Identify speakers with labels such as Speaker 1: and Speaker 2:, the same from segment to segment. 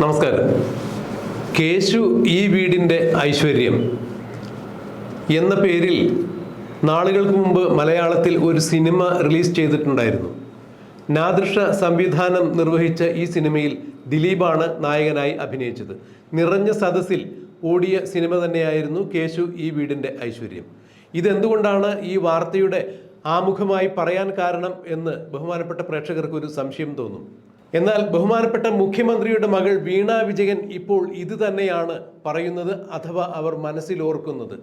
Speaker 1: നമസ്കാരം. കേശു ഈ വീടിന്റെ ഐശ്വര്യം എന്ന പേരിൽ നാളുകൾക്ക് മുമ്പ് മലയാളത്തിൽ ഒരു സിനിമ റിലീസ് ചെയ്തിട്ടുണ്ടായിരുന്നു. നാദൃഷ സംവിധാനം നിർവഹിച്ച ഈ സിനിമയിൽ ദിലീപാണ് നായകനായി അഭിനയിച്ചത്. നിറഞ്ഞ സദസ്സിൽ ഓടിയ സിനിമ തന്നെയായിരുന്നു കേശു ഈ വീടിന്റെ ഐശ്വര്യം. ഇതെന്തുകൊണ്ടാണ് ഈ വാർത്തയുടെ ആമുഖമായി പറയാൻ കാരണം എന്ന് ബഹുമാനപ്പെട്ട പ്രേക്ഷകർക്ക് ഒരു സംശയം തോന്നും. എന്നാൽ ബഹുമാനപ്പെട്ട മുഖ്യമന്ത്രിയുടെ മകൾ വീണ വിജയൻ ഇപ്പോൾ ഇത് തന്നെയാണ് പറയുന്നത് അഥവാ അവർ മനസ്സിൽ ഓർക്കുന്നത്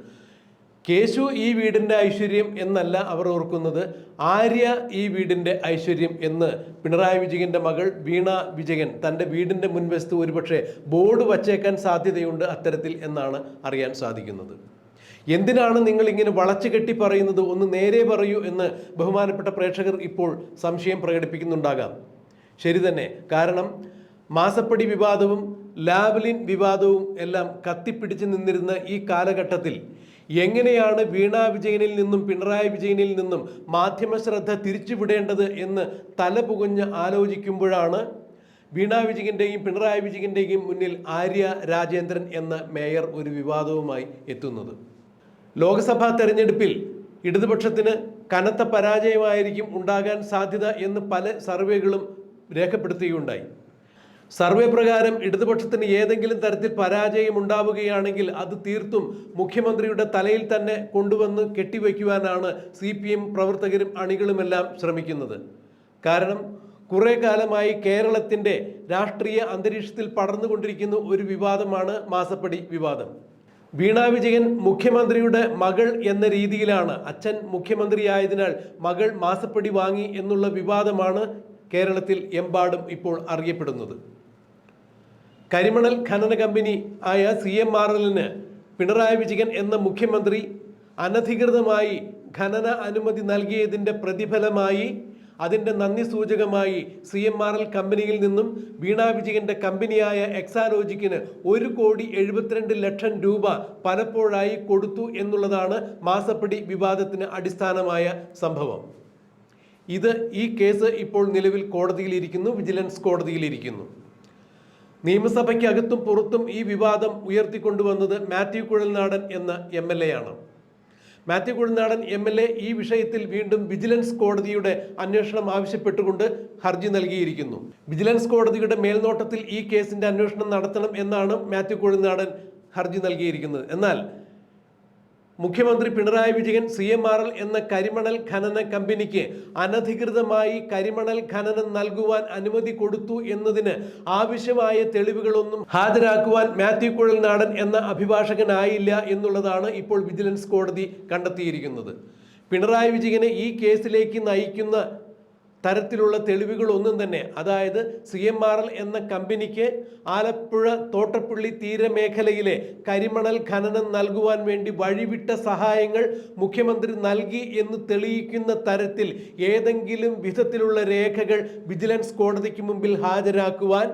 Speaker 1: കേശു ഈ വീടിന്റെ ഐശ്വര്യം എന്നല്ല അവർ ഓർക്കുന്നത്. ആര്യ ഈ വീടിന്റെ ഐശ്വര്യം എന്ന് പിണറായി വിജയന്റെ മകൾ വീണ വിജയൻ തന്റെ വീടിന്റെ മുൻവശത്ത് ഒരുപക്ഷെ ബോർഡ് വച്ചേക്കാൻ സാധ്യതയുണ്ട് അത്തരത്തിൽ എന്നാണ് അറിയാൻ സാധിക്കുന്നത്. എന്തിനാണ് നിങ്ങൾ ഇങ്ങനെ വളച്ചു കെട്ടി പറയുന്നത്? ഒന്ന് നേരെ പറയൂ എന്ന് ബഹുമാനപ്പെട്ട പ്രേക്ഷകർ ഇപ്പോൾ സംശയം പ്രകടിപ്പിക്കുന്നുണ്ടാകാം. ശരി തന്നെ. കാരണം മാസപ്പടി വിവാദവും ലാവ്ലിൻ വിവാദവും എല്ലാം കത്തിപ്പിടിച്ച് നിന്നിരുന്ന ഈ കാലഘട്ടത്തിൽ എങ്ങനെയാണ് വീണ വിജയനിൽ നിന്നും പിണറായി വിജയനിൽ നിന്നും മാധ്യമ ശ്രദ്ധ തിരിച്ചുവിടേണ്ടത് എന്ന് തല പുകഞ്ഞ് ആലോചിക്കുമ്പോഴാണ് വീണ വിജയന്റെയും പിണറായി വിജയന്റെയും മുന്നിൽ ആര്യ രാജേന്ദ്രൻ എന്ന മേയർ ഒരു വിവാദവുമായി എത്തുന്നത്. ലോക്സഭാ തെരഞ്ഞെടുപ്പിൽ ഇടതുപക്ഷത്തിന് കനത്ത പരാജയമായിരിക്കും ഉണ്ടാകാൻ സാധ്യത എന്ന് പല സർവേകളും രേഖപ്പെടുത്തുകയുണ്ടായി. സർവേ പ്രകാരം ഇടതുപക്ഷത്തിന് ഏതെങ്കിലും തരത്തിൽ പരാജയം ഉണ്ടാവുകയാണെങ്കിൽ അത് തീർത്തും മുഖ്യമന്ത്രിയുടെ തലയിൽ തന്നെ കൊണ്ടുവന്ന് കെട്ടിവയ്ക്കുവാനാണ് സി പി എം പ്രവർത്തകരും അണികളുമെല്ലാം ശ്രമിക്കുന്നത്. കാരണം കുറെ കാലമായി കേരളത്തിന്റെ രാഷ്ട്രീയ അന്തരീക്ഷത്തിൽ പടർന്നുകൊണ്ടിരിക്കുന്ന ഒരു വിവാദമാണ് മാസപ്പടി വിവാദം. വീണ വിജയൻ മുഖ്യമന്ത്രിയുടെ മകൾ എന്ന രീതിയിലാണ് അച്ഛൻ മുഖ്യമന്ത്രിയായതിനാൽ മകൾ മാസപ്പടി വാങ്ങി എന്നുള്ള വിവാദമാണ് കേരളത്തിൽ എമ്പാടും ഇപ്പോൾ അറിയപ്പെടുന്നത്. കരിമണൽ ഖനന കമ്പനി ആയ സി എം ആർ എല്ലിന് പിണറായി വിജയൻ എന്ന മുഖ്യമന്ത്രി അനധികൃതമായി ഖനന അനുമതി നൽകിയതിന്റെ പ്രതിഫലമായി അതിന്റെ നന്ദി സൂചകമായി സി എം ആർ എൽ കമ്പനിയിൽ നിന്നും വീണ വിജയന്റെ കമ്പനിയായ എക്സാലോജിക്കിന് ഒരു കോടി എഴുപത്തിരണ്ട് ലക്ഷം രൂപ പലപ്പോഴായി കൊടുത്തു എന്നുള്ളതാണ് മാസപ്പടി വിവാദത്തിന് അടിസ്ഥാനമായ സംഭവം. ഇത് ഈ കേസ് ഇപ്പോൾ നിലവിൽ കോടതിയിലിരിക്കുന്നു വിജിലൻസ് കോടതിയിലിരിക്കുന്നു. നിയമസഭയ്ക്കകത്തും പുറത്തും ഈ വിവാദം ഉയർത്തിക്കൊണ്ടുവന്നത് മാത്യു കുഴൽനാടൻ എന്ന എം എൽ എ ആണ്. Mathew Kuzhalnadan M L A ഈ വിഷയത്തിൽ വീണ്ടും വിജിലൻസ് കോടതിയുടെ അന്വേഷണം ആവശ്യപ്പെട്ടുകൊണ്ട് ഹർജി നൽകിയിരിക്കുന്നു. വിജിലൻസ് കോടതിയുടെ മേൽനോട്ടത്തിൽ ഈ കേസിന്റെ അന്വേഷണം നടത്തണം എന്നാണ് മാത്യു കുഴൽനാടൻ ഹർജി നൽകിയിരിക്കുന്നത്. എന്നാൽ മുഖ്യമന്ത്രി Pinarayi Vijayan C M R L എന്ന കരിമണൽ ഖനന കമ്പനിക്ക് അനധികൃതമായി കരിമണൽ ഖനനം നൽകുവാൻ അനുമതി കൊടുത്തു എന്നതിന് ആവശ്യമായ തെളിവുകളൊന്നും ഹാജരാക്കുവാൻ മാത്യു കുഴൽനാടൻ എന്ന അഭിഭാഷകനായില്ല എന്നുള്ളതാണ് ഇപ്പോൾ വിജിലൻസ് കോടതി കണ്ടെത്തിയിരിക്കുന്നത്. പിണറായി വിജയനെ ഈ കേസിലേക്ക് നയിക്കുന്ന തരത്തിലുള്ള തെളിവുകളൊന്നും തന്നെ അതായത് സി എം ആർ എൽ എന്ന കമ്പനിക്ക് ആലപ്പുഴ തോട്ടപ്പള്ളി തീരമേഖലയിലെ കരിമണൽ ഖനനം നൽകുവാൻ വേണ്ടി വഴിവിട്ട സഹായങ്ങൾ മുഖ്യമന്ത്രി നൽകി എന്ന് തെളിയിക്കുന്ന തരത്തിൽ ഏതെങ്കിലും വിധത്തിലുള്ള രേഖകൾ വിജിലൻസ് കോടതിക്ക് മുമ്പിൽ ഹാജരാക്കുവാൻ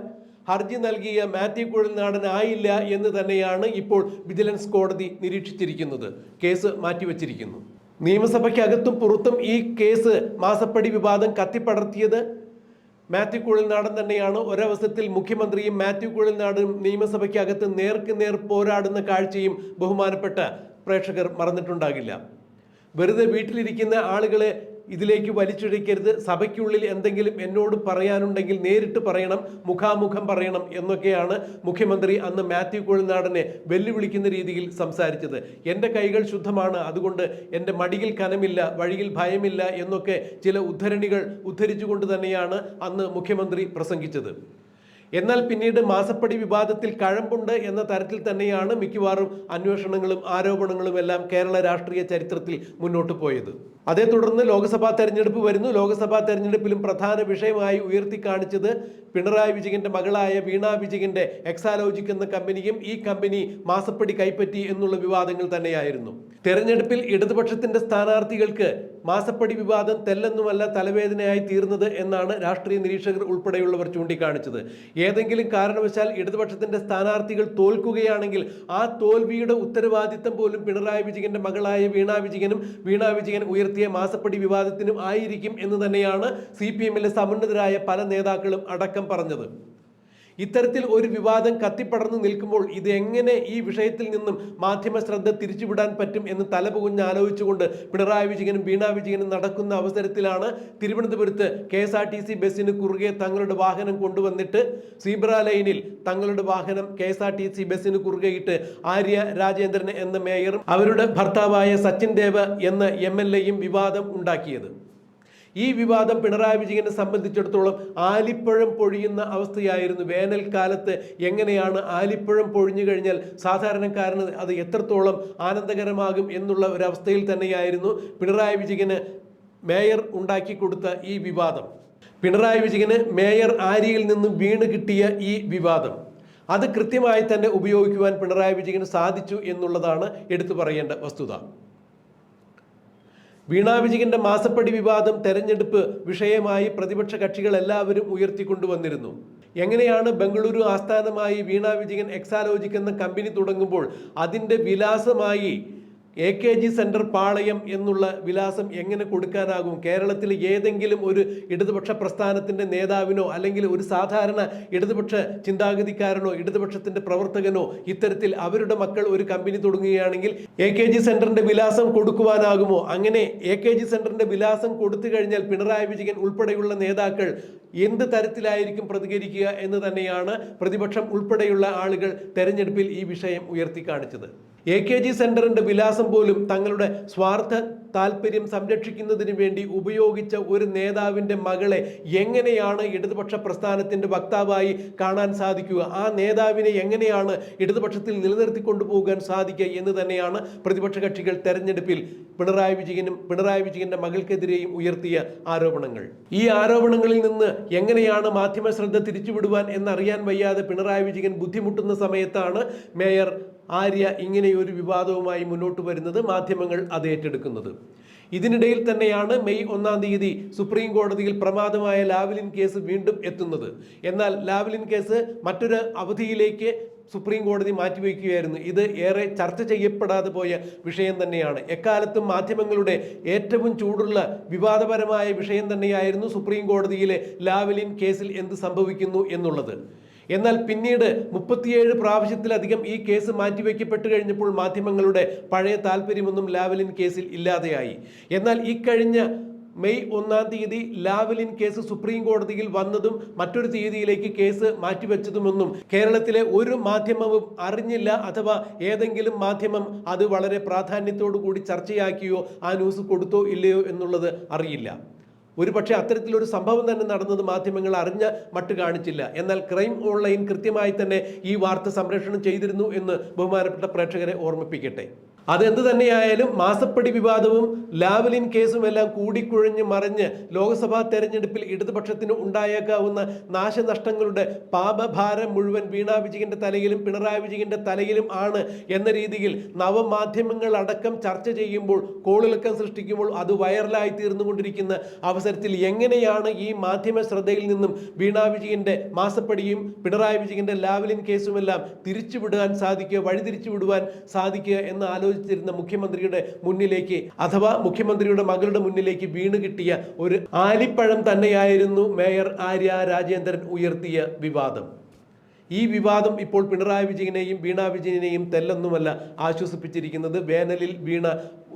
Speaker 1: ഹർജി നൽകിയ മാത്യു കുഴൽനാടൻ ആയില്ല എന്ന് തന്നെയാണ് ഇപ്പോൾ വിജിലൻസ് കോടതി നിരീക്ഷിച്ചിരിക്കുന്നത്. കേസ് മാറ്റിവെച്ചിരിക്കുന്നു. നിയമസഭയ്ക്കകത്തും പുറത്തും ഈ കേസ് മാസപ്പടി വിവാദം കത്തിപ്പടർത്തിയത് മാത്യു കുഴൽനാടൻ തന്നെയാണ്. ഒരവസരത്തിൽ മുഖ്യമന്ത്രിയും മാത്യു കുഴൽനാടും നിയമസഭയ്ക്കകത്ത് നേർക്ക് നേർ പോരാടുന്ന കാഴ്ചയും ബഹുമാനപ്പെട്ട പ്രേക്ഷകർ മറന്നിട്ടുണ്ടാകില്ല. വെറുതെ വീട്ടിലിരിക്കുന്ന ആളുകളെ ഇതിലേക്ക് വലിച്ചിഴക്കരുത്. സഭയ്ക്കുള്ളിൽ എന്തെങ്കിലും എന്നോട് പറയാനുണ്ടെങ്കിൽ നേരിട്ട് പറയണം മുഖാമുഖം പറയണം എന്നൊക്കെയാണ് മുഖ്യമന്ത്രി അന്ന് മാത്യു കോഴിനാടനെ വെല്ലുവിളിക്കുന്ന രീതിയിൽ സംസാരിച്ചത്. എന്റെ കൈകൾ ശുദ്ധമാണ്. അതുകൊണ്ട് എന്റെ മടിയിൽ കനമില്ല വഴിയിൽ ഭയമില്ല എന്നൊക്കെ ചില ഉദ്ധരണികൾ ഉദ്ധരിച്ചുകൊണ്ട് തന്നെയാണ് അന്ന് മുഖ്യമന്ത്രി പ്രസംഗിച്ചത്. എന്നാൽ പിന്നീട് മാസപ്പടി വിവാദത്തിൽ കഴമ്പുണ്ട് എന്ന തരത്തിൽ തന്നെയാണ് മിക്കവാറും അന്വേഷണങ്ങളും ആരോപണങ്ങളും എല്ലാം കേരള രാഷ്ട്രീയ ചരിത്രത്തിൽ മുന്നോട്ട് പോയത്. അതേ തുടർന്ന് ലോക്സഭാ തെരഞ്ഞെടുപ്പ് വരുന്നു. ലോക്സഭാ തെരഞ്ഞെടുപ്പിലും പ്രധാന വിഷയമായി ഉയർത്തി കാണിച്ചത് പിണറായി വിജയന്റെ മകളായ വീണ വിജയന്റെ എക്സാലോജിക് എന്ന കമ്പനിയും ഈ കമ്പനി മാസപ്പടി കൈപ്പറ്റി എന്നുള്ള വിവാദങ്ങൾ തന്നെയായിരുന്നു. തെരഞ്ഞെടുപ്പിൽ ഇടതുപക്ഷത്തിന്റെ സ്ഥാനാർത്ഥികൾക്ക് മാസപ്പടി വിവാദം തെല്ലെന്നുമല്ല തലവേദനയായി തീർന്നത് എന്നാണ് രാഷ്ട്രീയ നിരീക്ഷകർ ഉൾപ്പെടെയുള്ളവർ ചൂണ്ടിക്കാണിച്ചത്. ഏതെങ്കിലും കാരണവശാൽ ഇടതുപക്ഷത്തിന്റെ സ്ഥാനാർത്ഥികൾ തോൽക്കുകയാണെങ്കിൽ ആ തോൽവിയുടെ ഉത്തരവാദിത്തം പോലും പിണറായി വിജയന്റെ മകളായ വീണ വിജയനും വീണ വിജയൻ ഉയർത്തിയ മാസപ്പടി വിവാദത്തിനും ആയിരിക്കും എന്ന് തന്നെയാണ് സി പി എമ്മിലെ സമുന്നതരായ പല നേതാക്കളും അടക്കം പറഞ്ഞത്. ഇത്തരത്തിൽ ഒരു വിവാദം കത്തിപ്പടർന്നു നിൽക്കുമ്പോൾ ഇത് എങ്ങനെ ഈ വിഷയത്തിൽ നിന്നും മാധ്യമ ശ്രദ്ധ തിരിച്ചുവിടാൻ പറ്റും എന്ന് തലപുകുഞ്ഞ് ആലോചിച്ചുകൊണ്ട് പിണറായി വിജയനും വീണ വിജയനും നടക്കുന്ന അവസരത്തിലാണ് തിരുവനന്തപുരത്ത് K S R T C ബസ്സിന് കുറുകെ തങ്ങളുടെ വാഹനം കൊണ്ടുവന്നിട്ട് സീബ്ര ലൈനിൽ തങ്ങളുടെ വാഹനം K S R T C ബസ്സിന് കുറുകെയിട്ട് ആര്യ രാജേന്ദ്രൻ എന്ന മേയറും അവരുടെ ഭർത്താവായ സച്ചിൻ ദേവ് എന്ന എം എൽ എയും വിവാദം ഉണ്ടാക്കിയത്. ഈ വിവാദം പിണറായി വിജയനെ സംബന്ധിച്ചിടത്തോളം ആലിപ്പഴം പൊഴിയുന്ന അവസ്ഥയായിരുന്നു വേനൽക്കാലത്ത്. എങ്ങനെയാണ് ആലിപ്പഴം പൊഴിഞ്ഞു കഴിഞ്ഞാൽ സാധാരണക്കാരന് അത് എത്രത്തോളം ആനന്ദകരമാകും എന്നുള്ള ഒരവസ്ഥയിൽ തന്നെയായിരുന്നു പിണറായി വിജയന് മേയർ ഉണ്ടാക്കി കൊടുത്ത ഈ വിവാദം. പിണറായി വിജയന് മേയർ ആര്യയിൽ നിന്നും വീണ് കിട്ടിയ ഈ വിവാദം. അത് കൃത്യമായി തന്നെ ഉപയോഗിക്കുവാൻ പിണറായി വിജയന് സാധിച്ചു എന്നുള്ളതാണ് എടുത്തു പറയേണ്ട വസ്തുത. വീണാ വിജയന്റെ മാസപ്പടി വിവാദം തെരഞ്ഞെടുപ്പ് വിഷയമായി പ്രതിപക്ഷ കക്ഷികൾ എല്ലാവരും ഉയർത്തിക്കൊണ്ടുവന്നിരുന്നു. എങ്ങനെയാണ് ബംഗളൂരു ആസ്ഥാനമായി വീണാ വിജയൻ എക്സാലോജിക് എന്ന കമ്പനി തുടങ്ങുമ്പോൾ അതിന്റെ വിലാസമായി A K G centre Palayam എന്നുള്ള വിലാസം എങ്ങനെ കൊടുക്കാനാകും? കേരളത്തിൽ ഏതെങ്കിലും ഒരു ഇടതുപക്ഷ പ്രസ്ഥാനത്തിന്റെ നേതാവിനോ അല്ലെങ്കിൽ ഒരു സാധാരണ ഇടതുപക്ഷ ചിന്താഗതിക്കാരനോ ഇടതുപക്ഷത്തിന്റെ പ്രവർത്തകനോ ഇത്തരത്തിൽ അവരുടെ മക്കൾ ഒരു കമ്പനി തുടങ്ങുകയാണെങ്കിൽ എ കെ ജി സെന്ററിന്റെ വിലാസം കൊടുക്കുവാനാകുമോ? അങ്ങനെ എ കെ ജി സെന്ററിന്റെ വിലാസം കൊടുത്തു കഴിഞ്ഞാൽ പിണറായി വിജയൻ ഉൾപ്പെടെയുള്ള നേതാക്കൾ എന്ത് തരത്തിലായിരിക്കും പ്രതികരിക്കുക എന്ന് തന്നെയാണ് പ്രതിപക്ഷം ഉൾപ്പെടെയുള്ള ആളുകൾ തെരഞ്ഞെടുപ്പിൽ ഈ വിഷയം ഉയർത്തി കാണിച്ചത്. എ കെ ജി സെന്ററിന്റെ വിലാസം പോലും തങ്ങളുടെ സ്വാർത്ഥ താല്പര്യം സംരക്ഷിക്കുന്നതിന് വേണ്ടി ഉപയോഗിച്ച ഒരു നേതാവിന്റെ മകളെ എങ്ങനെയാണ് ഇടതുപക്ഷ പ്രസ്ഥാനത്തിന്റെ വക്താവായി കാണാൻ സാധിക്കുക? ആ നേതാവിനെ എങ്ങനെയാണ് ഇടതുപക്ഷത്തിൽ നിലനിർത്തിക്കൊണ്ടു പോകാൻ സാധിക്കുക എന്ന് തന്നെയാണ് പ്രതിപക്ഷ കക്ഷികൾ തെരഞ്ഞെടുപ്പിൽ പിണറായി വിജയനും പിണറായി വിജയന്റെ മകൾക്കെതിരെയും ഉയർത്തിയ ആരോപണങ്ങൾ. ഈ ആരോപണങ്ങളിൽ നിന്ന് എങ്ങനെയാണ് മാധ്യമ ശ്രദ്ധ തിരിച്ചുവിടുവാൻ എന്നറിയാൻ വയ്യാതെ പിണറായി വിജയൻ ബുദ്ധിമുട്ടുന്ന സമയത്താണ് മേയർ ആര്യ ഇങ്ങനെയൊരു വിവാദവുമായി മുന്നോട്ട് വരുന്നത് മാധ്യമങ്ങൾ അത് ഏറ്റെടുക്കുന്നത്. ഇതിനിടയിൽ തന്നെയാണ് മെയ് ഒന്നാം തീയതി സുപ്രീം കോടതിയിൽ പ്രമാദമായ ലാവലിൻ കേസ് വീണ്ടും എത്തുന്നത്. എന്നാൽ ലാവലിൻ കേസ് മറ്റൊരു അവധിയിലേക്ക് സുപ്രീം കോടതി മാറ്റിവെക്കുകയായിരുന്നു. ഇത് ഏറെ ചർച്ച ചെയ്യപ്പെടാതെ പോയ വിഷയം തന്നെയാണ്. എക്കാലത്തും മാധ്യമങ്ങളുടെ ഏറ്റവും ചൂടുള്ള വിവാദപരമായ വിഷയം തന്നെയായിരുന്നു സുപ്രീം കോടതിയിലെ ലാവലിൻ കേസിൽ എന്ത് സംഭവിക്കുന്നു എന്നുള്ളത്. എന്നാൽ പിന്നീട് മുപ്പത്തിയേഴ് പ്രാവശ്യത്തിലധികം ഈ കേസ് മാറ്റിവെക്കപ്പെട്ടു കഴിഞ്ഞപ്പോൾ മാധ്യമങ്ങളുടെ പഴയ താല്പര്യമൊന്നും ലാവലിൻ കേസിൽ ഇല്ലാതെയായി. എന്നാൽ ഇക്കഴിഞ്ഞ മെയ് ഒന്നാം തീയതി ലാവലിൻ കേസ് സുപ്രീം കോടതിയിൽ വന്നതും മറ്റൊരു തീയതിയിലേക്ക് കേസ് മാറ്റിവെച്ചതുമൊന്നും കേരളത്തിലെ ഒരു മാധ്യമവും അറിഞ്ഞില്ല അഥവാ ഏതെങ്കിലും മാധ്യമം അത് വളരെ പ്രാധാന്യത്തോടു കൂടി ചർച്ചയാക്കിയോ ആ ന്യൂസ് കൊടുത്തോ ഇല്ലയോ എന്നുള്ളത് അറിയില്ല. ഒരു പക്ഷേ അത്തരത്തിലൊരു സംഭവം തന്നെ നടന്നത് മാധ്യമങ്ങൾ അറിഞ്ഞ മട്ട് കാണിച്ചില്ല. എന്നാൽ ക്രൈം ഓൺലൈൻ കൃത്യമായി തന്നെ ഈ വാർത്ത സംപ്രേഷണം ചെയ്തിരുന്നു എന്ന് ബഹുമാനപ്പെട്ട പ്രേക്ഷകരെ ഓർമ്മിപ്പിക്കട്ടെ. അതെന്ത് തന്നെയായാലും മാസപ്പടി വിവാദവും ലാവലിൻ കേസും എല്ലാം കൂടിക്കുഴഞ്ഞ് മറിഞ്ഞ് ലോക്സഭാ തെരഞ്ഞെടുപ്പിൽ ഇടതുപക്ഷത്തിന് ഉണ്ടായേക്കാവുന്ന നാശനഷ്ടങ്ങളുടെ പാപഭാരം മുഴുവൻ വീണാ വിജയന്റെ തലയിലും പിണറായി വിജയന്റെ തലയിലും ആണ് എന്ന രീതിയിൽ നവമാധ്യമങ്ങൾ അടക്കം ചർച്ച ചെയ്യുമ്പോൾ കോളിളക്കം സൃഷ്ടിക്കുമ്പോൾ അത് വൈറലായി തീർന്നുകൊണ്ടിരിക്കുന്ന അവസരത്തിൽ എങ്ങനെയാണ് ഈ മാധ്യമ ശ്രദ്ധയിൽ നിന്നും വീണാ വിജയന്റെ മാസപ്പടിയും പിണറായി വിജയന്റെ ലാവലിൻ കേസുമെല്ലാം തിരിച്ചുവിടാൻ സാധിക്കുക വഴിതിരിച്ചു വിടുവാൻ സാധിക്കുക എന്ന് ആലോചിച്ചിരുന്ന മുഖ്യമന്ത്രിയുടെ മുന്നിലേക്ക് അഥവാ മുഖ്യമന്ത്രിയുടെ മകളുടെ മുന്നിലേക്ക് വീണ് കിട്ടിയ ഒരു ആലിപ്പഴം തന്നെയായിരുന്നു മേയർ ആര്യ രാജേന്ദ്രൻ ഉയർത്തിയ വിവാദം. ഈ വിവാദം ഇപ്പോൾ പിണറായി വിജയനെയും വീണ വിജയനെയും തെല്ലൊന്നുമല്ല ആശ്വസിപ്പിച്ചിരിക്കുന്നത് വേനലിൽ വീണ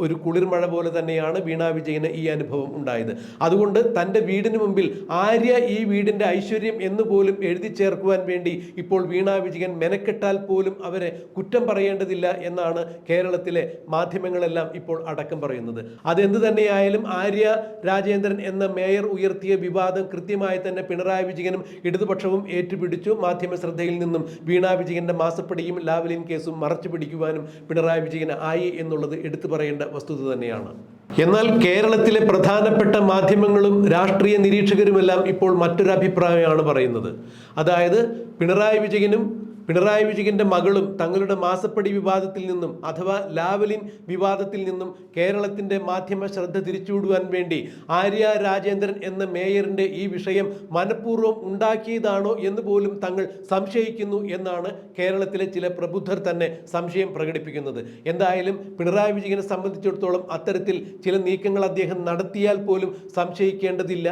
Speaker 1: ഒരു കുളിർമഴ പോലെ തന്നെയാണ് വീണ വിജയന് ഈ അനുഭവം ഉണ്ടായത്. അതുകൊണ്ട് തന്റെ വീടിന് മുമ്പിൽ ആര്യ ഈ വീടിന്റെ ഐശ്വര്യം എന്ന് പോലും എഴുതി ചേർക്കുവാൻ വേണ്ടി ഇപ്പോൾ വീണ വിജയൻ മെനക്കെട്ടാൽ പോലും അവരെ കുറ്റം പറയേണ്ടതില്ല എന്നാണ് കേരളത്തിലെ മാധ്യമങ്ങളെല്ലാം ഇപ്പോൾ അടക്കം പറയുന്നത്. അതെന്ത് തന്നെയായാലും ആര്യ രാജേന്ദ്രൻ എന്ന മേയർ ഉയർത്തിയ വിവാദം കൃത്യമായി തന്നെ പിണറായി വിജയനും ഇടതുപക്ഷവും ഏറ്റുപിടിച്ചു. മാധ്യമ ശ്രദ്ധയിൽ നിന്നും വീണ വിജയന്റെ മാസപ്പടിയും ലാവലിൻ കേസും മറച്ചു പിടിക്കുവാനും പിണറായി വിജയന് ആയി എന്നുള്ളത് എടുത്തു പറയേണ്ട വസ്തുത തന്നെയാണ്. എന്നാൽ കേരളത്തിലെ പ്രധാനപ്പെട്ട മാധ്യമങ്ങളും രാഷ്ട്രീയ നിരീക്ഷകരുമെല്ലാം ഇപ്പോൾ മറ്റൊരു അഭിപ്രായമാണ് പറയുന്നത്. അതായത് പിണറായി വിജയനും പിണറായി വിജയന്റെ മകളും തങ്ങളുടെ മാസപ്പടി വിവാദത്തിൽ നിന്നും അഥവാ ലാവലിൻ വിവാദത്തിൽ നിന്നും കേരളത്തിന്റെ മാധ്യമ ശ്രദ്ധ തിരിച്ചുവിടുവാൻ വേണ്ടി ആര്യ രാജേന്ദ്രൻ എന്ന മേയറിന്റെ ഈ വിഷയം മനഃപൂർവം ഉണ്ടാക്കിയതാണോ എന്ന് പോലും തങ്ങൾ സംശയിക്കുന്നു എന്നാണ് കേരളത്തിലെ ചില പ്രബുദ്ധർ തന്നെ സംശയം പ്രകടിപ്പിക്കുന്നത്. എന്തായാലും പിണറായി വിജയനെ സംബന്ധിച്ചിടത്തോളം അത്തരത്തിൽ ചില നീക്കങ്ങൾ അദ്ദേഹം നടത്തിയാൽ പോലും സംശയിക്കേണ്ടതില്ല.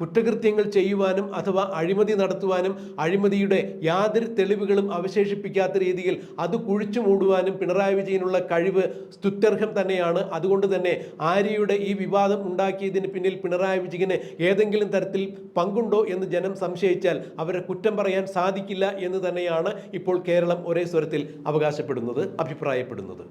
Speaker 1: കുറ്റകൃത്യങ്ങൾ ചെയ്യുവാനും അഥവാ അഴിമതി നടത്തുവാനും അഴിമതിയുടെ യാതൊരു തെളിവുകളും അവശേഷിപ്പിക്കാത്ത രീതിയിൽ അത് കുഴിച്ചു മൂടുവാനും പിണറായി വിജയനുള്ള കഴിവ് സ്തുത്യർഹം തന്നെയാണ്. അതുകൊണ്ട് തന്നെ ആര്യയുടെ ഈ വിവാദം ഉണ്ടാക്കിയതിന് പിന്നിൽ പിണറായി വിജയന് ഏതെങ്കിലും തരത്തിൽ പങ്കുണ്ടോ എന്ന് ജനം സംശയിച്ചാൽ അവരെ കുറ്റം പറയാൻ സാധിക്കില്ല എന്ന് തന്നെയാണ് ഇപ്പോൾ കേരളം ഒരേ സ്വരത്തിൽ അവകാശപ്പെടുന്നത് അഭിപ്രായപ്പെടുന്നത്.